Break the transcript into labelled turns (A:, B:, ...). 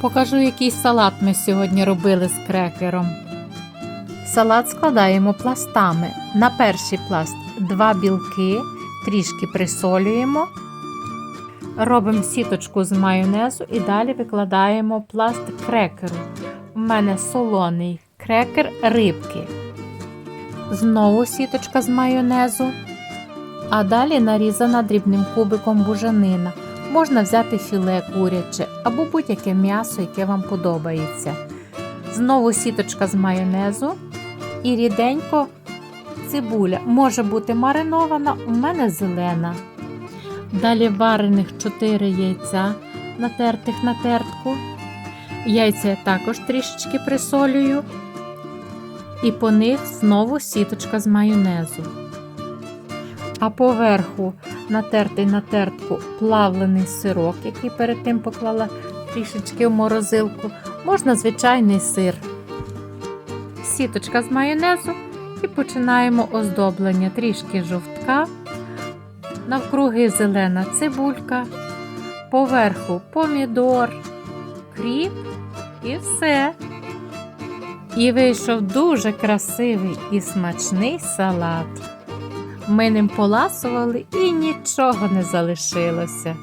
A: Покажу, який салат ми сьогодні робили з крекером. Салат складаємо пластами. На перший пласт два білки, трішки присолюємо. Робимо сіточку з майонезу і далі викладаємо пласт крекеру. У мене солоний крекер рибки. Знову сіточка з майонезу. А далі нарізана дрібним кубиком бужанина. Можна взяти філе куряче або будь-яке м'ясо, яке вам подобається. Знову сіточка з майонезу і ріденько цибуля. Може бути маринована, у мене зелена. Далі варених 4 яйця, натертих на тертку. Яйця я також трішечки присолюю. І по них знову сіточка з майонезу. А поверху натертий на тертку плавлений сирок, який перед тим поклала трішечки в морозилку. Можна звичайний сир. Сіточка з майонезу і починаємо оздоблення. Трішки жовтка, навкруги зелена цибулька, поверху помідор, кріп і все. І вийшов дуже красивий і смачний салат. Ми ним поласували і нічого не залишилося.